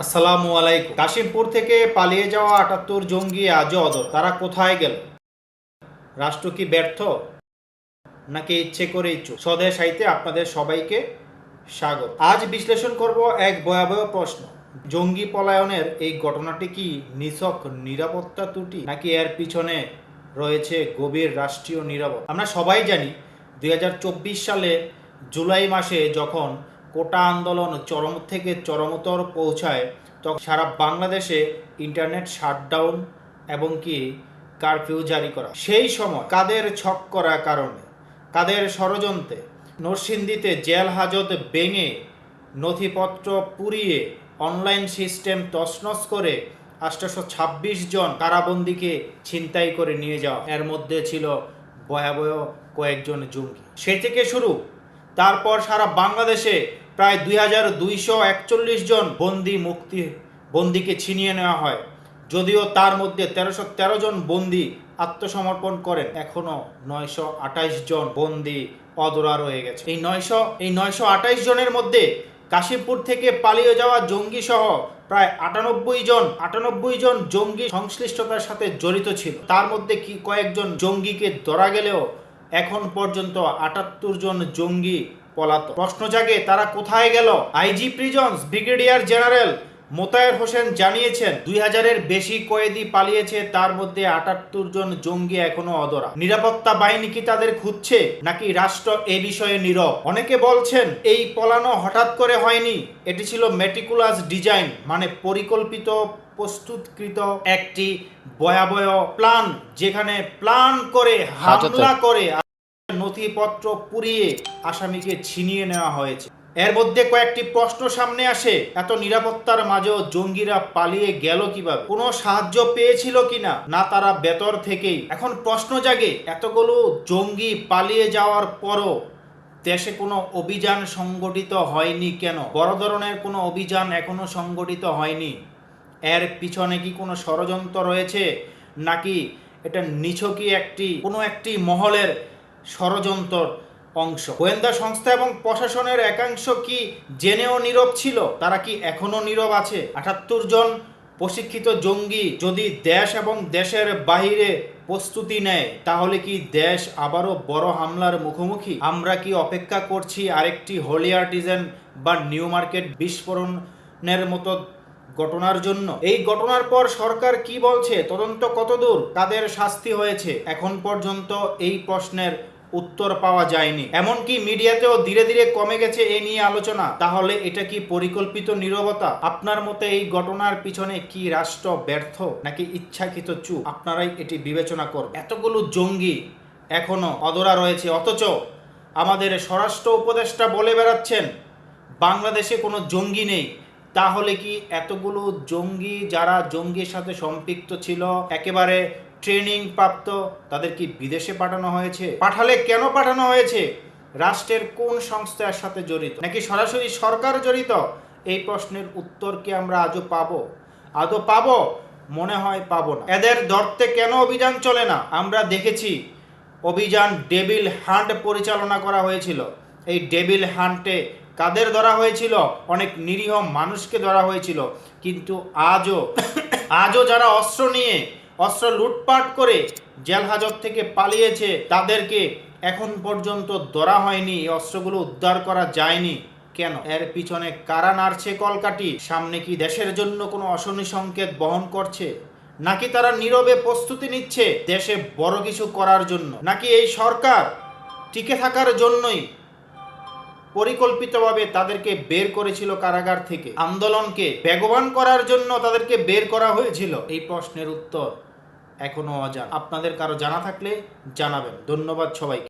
আসসালামু আলাইকুম। কাশিমপুর থেকে পালিয়ে যাওয়া আটাত্তর জঙ্গি আজও অদর তারা কোথায় গেল? রাষ্ট্র কি ব্যর্থ? নাকি ইচ্ছে করে ইচ্ছুক? স্বদেশ আইতে আপনাদের সবাইকে স্বাগত। আজ বিশ্লেষণ করব এক ভয়াবহ প্রশ্ন। জঙ্গি পলায়নের এই ঘটনাটি কি নিছক নিরাপত্তা ত্রুটি, নাকি এর পিছনে রয়েছে গভীর রাষ্ট্রীয় নিরাপত্তা? আমরা সবাই জানি, দুই হাজার চব্বিশ সালে জুলাই মাসে যখন কোটা আন্দোলন চরম থেকে চরমতর পৌঁছায়, তখন সারা বাংলাদেশে ইন্টারনেট শাটডাউন এবং কি কারফিউ জারি করা। সেই সময় কাদের ছক করার কারণে, কাদের ষড়যন্ত্রে, নরসিংদীতে জেল হাজত ভেঙে নথিপত্র পুড়িয়ে অনলাইন সিস্টেম তছনছ করে আটশোশো ছাব্বিশ জন কারাবন্দিকে ছিনতাই করে নিয়ে যাওয়া। এর মধ্যে ছিল ভয়াবহ কয়েকজন জঙ্গি। সে থেকে শুরু তারপর সারা বাংলাদেশে প্রায় দুই হাজার দুইশো একচল্লিশ জন বন্দি মুক্তি, বন্দিকে ছিনিয়ে নেওয়া হয়। যদিও তার মধ্যে তেরোশো তেরো জন বন্দি আত্মসমর্পণ করেন, এখনও নয়শো আঠাইশ জন বন্দি অদরা রয়ে গেছে। এই নয়শো এই নয়শো জনের মধ্যে কাশিমপুর থেকে পালিয়ে যাওয়া জঙ্গি সহ প্রায় আটানব্বই জন আটানব্বই জন জঙ্গি সংশ্লিষ্টতার সাথে জড়িত ছিল। তার মধ্যে কি কয়েকজন জঙ্গিকে ধরা গেলেও এখন পর্যন্ত আটাত্তর জন জঙ্গি পলাতক। প্রশ্ন জাগে, তারা কোথায় গেল? IG prisons brigadier general Motaher Hossain জানিয়েছেন, দুই হাজারের বেশি কয়েদি পালিয়েছে, তার মধ্যে আটাত্তর জন জঙ্গি এখনও অদরা নিরাপত্তা বাহিনী কি তাদের খুঁজছে, নাকি রাষ্ট্র এ বিষয়ে নীরব? অনেকে বলছেন, এই পলানো হঠাৎ করে হয়নি, এটি ছিল মেটিকুলাস ডিজাইন মানে পরিকল্পিত প্রস্তুতকৃত একটি ভয়াবহ প্ল্যান যেখানে প্ল্যান করে হামলা করে নথিপত্র পুড়িয়ে আসামিকে ছিনিয়ে নেওয়া হয়েছে। এর মধ্যে কয়েকটি প্রশ্ন সামনে আসে। এত নিরাপত্তার মাঝেও জঙ্গিরা পালিয়ে গেল কীভাবে? কোনো সাহায্য পেয়েছিল কিনা? না তারা বেতর থেকেই। এখন প্রশ্ন জাগে এতগুলো জঙ্গি পালিয়ে যাওয়ার পরও দেশে কোনো অভিযান সংগঠিত হয়নি কেন? বড় ধরনের কোনো অভিযান এখনও সংগঠিত হয়নি। এর পিছনে কি কোনো ষড়যন্ত্র রয়েছে? নাকি এটা নিছকই একটি, কোনো একটি মহলের ষড়যন্ত্র অংশ? গোয়েন্দা সংস্থা এবং প্রশাসনের একাংশ কি জেনেও নীরব ছিল? তারা কি এখনও নীরব আছে? আটাত্তর জন প্রশিক্ষিত জঙ্গি যদি দেশ এবং দেশের বাহিরে প্রস্তুতি নেয়, তাহলে কি দেশ আবারও বড় হামলার মুখোমুখি? আমরা কি অপেক্ষা করছি আরেকটি হোলি আর্টিজেন বা নিউ মার্কেট বিস্ফোরণের মতো ঘটনার জন্য। এই ঘটনার পর সরকার কি বলছে, তদন্ত কতদূর, তাদের শাস্তি হয়েছে, এখন পর্যন্ত এই প্রশ্নের উত্তর পাওয়া যায়নি। এমনকি মিডিয়াতেও ধীরে ধীরে কমে গেছে এ নিয়ে আলোচনা। তাহলে এটা কি পরিকল্পিত নীরবতা? আপনার মতে এই ঘটনার পিছনে কি রাষ্ট্র ব্যর্থ নাকি ইচ্ছাকৃত চুপ? আপনারাই এটি বিবেচনা করুন এতগুলো জঙ্গি এখনও অদরা রয়েছে। অথচ আমাদের স্বরাষ্ট্র উপদেষ্টা বলে বেড়াচ্ছেন, বাংলাদেশে কোনো জঙ্গি নেই। তাহলে কি এতগুলো জঙ্গি যারা জঙ্গির সাথে সম্পৃক্ত ছিল, একেবারে ট্রেনিং প্রাপ্ত, তাদের কি বিদেশে পাঠানো হয়েছে? পাঠালে কেন পাঠানো হয়েছে? রাষ্ট্রের কোন সংস্থার সাথে জড়িত? নাকি সরাসরি সরকার জড়িত? এই প্রশ্নের উত্তর কি আমরা আজও পাবো? আদৌ পাবো? মনে হয় পাবো না। এদের ধরতে কেন অভিযান চলে না? আমরা দেখেছি, অভিযান ডেভিল হান্ট পরিচালনা করা হয়েছিল। এই ডেভিল হান্টে কাদের ধরা হয়েছিল? অনেক নিরীহ মানুষকে ধরা হয়েছিল। কিন্তু আজও আজও যারা অস্ত্র নিয়ে, অস্ত্র লুটপাট করে জেল হাজত থেকে পালিয়েছে, তাদেরকে এখন পর্যন্ত ধরা হয়নি। এই অস্ত্রগুলো উদ্ধার করা যায়নি। কেন? এর পিছনে কারা নাড়ছে কলকাটি সামনে কি দেশের জন্য কোনো অশনি সংকেত বহন করছে? নাকি তারা নীরবে প্রস্তুতি নিচ্ছে দেশে বড় কিছু করার জন্য? নাকি এই সরকার টিকে থাকার জন্যই পরিকল্পিতভাবে তাদেরকে বের করেছিল কারাগার থেকে। আন্দোলনকে বেগবান করার জন্য তাদেরকে বের করা হয়েছিল। এই প্রশ্নের উত্তর এখনও অজানা। আপনাদের কারও জানা থাকলে জানাবেন। ধন্যবাদ সবাইকে।